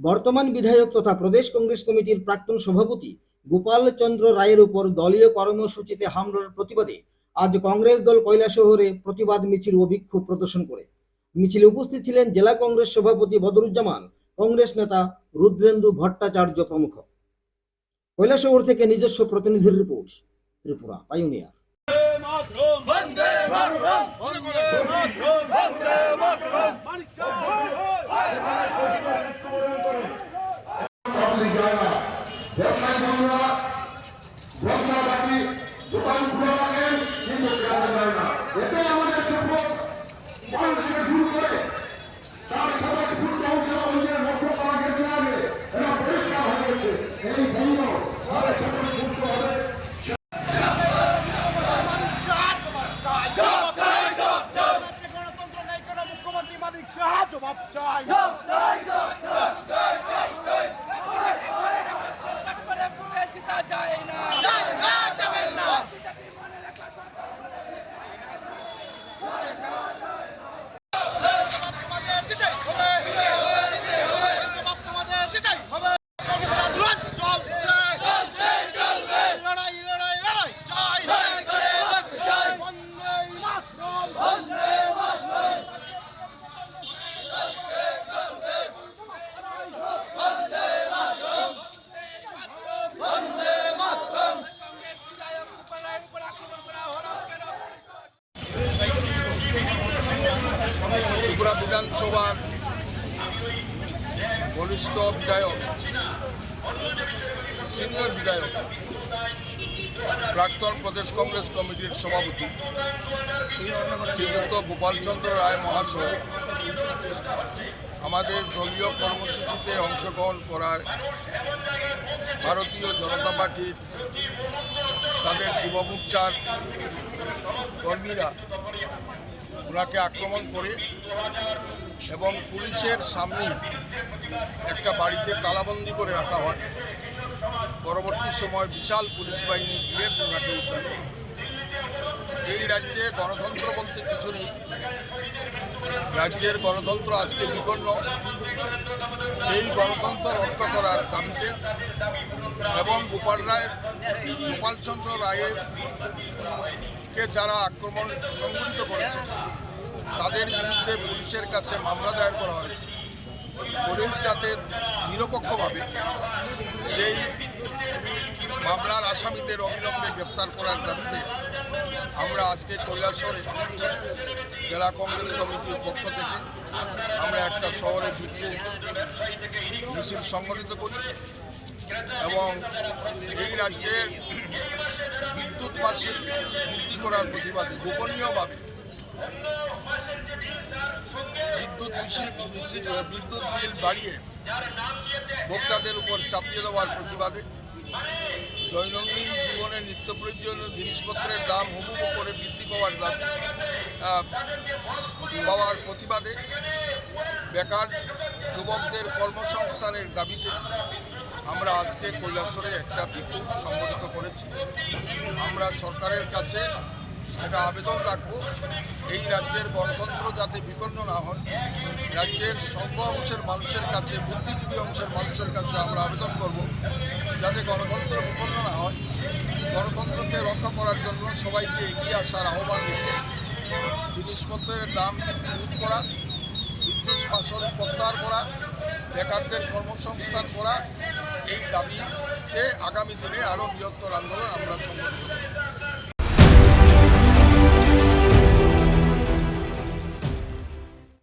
বর্তমান বিধায়ক তথা প্রদেশ কংগ্রেস কমিটির প্রাক্তন সভাপতি গোপাল চন্দ্র রায়ের উপর দলীয় কর্মসূচিতে হামলার প্রতিবাদে আজ কংগ্রেস দল কৈলাসহরে প্রতিবাদ মিছিল ও বিক্ষোভ প্রদর্শন করে। মিছিলে উপস্থিত ছিলেন জেলা কংগ্রেস সভাপতি বদরুজ্জামান, কংগ্রেস নেতা রুদ্রেন্দু ভট্টাচার্য প্রমুখ। কয়লা শহর থেকে নিজস্ব প্রতিনিধির রিপোর্ট, ত্রিপুরা, পাইওনিয়ার। এই বন্ধ তাহলে সমাজ সুস্থ হবে কেন মুখ্যমন্ত্রী মানিক শাহ জবাব চাই তোমাদের বিধানসভার বরিষ্ঠ বিধায়ক, সিনিয়র বিধায়ক, প্রাক্তন প্রদেশ কংগ্রেস কমিটির সভাপতি শ্রীযুক্ত গোপালচন্দ্র রায় মহাশয় আমাদের দলীয় কর্মসূচিতে অংশগ্রহণ করার ভারতীয় জনতা পার্টির তাদের যুবমোর্চার কর্মীরা ওনাকে আক্রমণ করে এবং পুলিশের সামনে একটা বাড়িতে তালাবন্দি করে রাখা হয়। পরবর্তী সময় বিশাল পুলিশ বাহিনী গিয়ে ওনাকে উদ্ধার করে। এই রাজ্যে গণতন্ত্র বলতে কিছু নেই। রাজ্যের গণতন্ত্র আজকে বিপন্ন। এই গণতন্ত্র রক্ষা করার দাবিতে এবং গোপাল রায়ের, গোপালচন্দ্র রায়ের কে যারা আক্রমণ সংঘটিত করেছে, তাদের বিরুদ্ধে পুলিশের কাছে মামলা দায়ের করা হয়েছে। পুলিশ যাতে নিরপেক্ষভাবে সেই মামলার আসামিদের অবিলম্বে গ্রেপ্তার করার দাবিতে আমরা আজকে কৈলাসরে জেলা কংগ্রেস কমিটির পক্ষ থেকে আমরা একটা শহরে বিক্ষোভ মিছিল সংগঠিত করি। এবং এই রাজ্যের বিদ্যুৎ মাসিক বৃদ্ধি করার প্রতিবাদে গোপনীয়ভাবে বিদ্যুৎ বিদ্যুৎ বিল বাড়িয়ে ভোক্তাদের উপর চাপিয়ে দেওয়ার প্রতিবাদে দৈনন্দিন জীবনে নিত্য প্রয়োজনীয় জিনিসপত্রের দাম হুবহু করে বৃদ্ধি পাওয়ার আহ, পাওয়ার প্রতিবাদে বেকার যুবকদের কর্মসংস্থানের দাবিতে আমরা আজকে কৈলাসরে একটা বিক্ষোভ সংগঠিত করেছি। আমরা সরকারের কাছে একটা আবেদন রাখব, এই রাজ্যের গণতন্ত্র যাতে বিপন্ন না হয়, রাজ্যের সর্ব অংশের মানুষের কাছে, বুদ্ধিজীবী অংশের মানুষের কাছে আমরা আবেদন করব, যাতে গণতন্ত্র বিপন্ন না হয়। গণতন্ত্রকে রক্ষা করার জন্য সবাইকে এগিয়ে আসার আহ্বান রেখে জিনিসপত্রের দাম বৃদ্ধি রোধ করা, বিদ্যুৎ শাসন প্রত্যাহার করা, বেকারদের কর্মসংস্থান করা এই দাবিতে আগামী দিনে আরও বৃহত্তর আন্দোলন আমরা সংগঠিত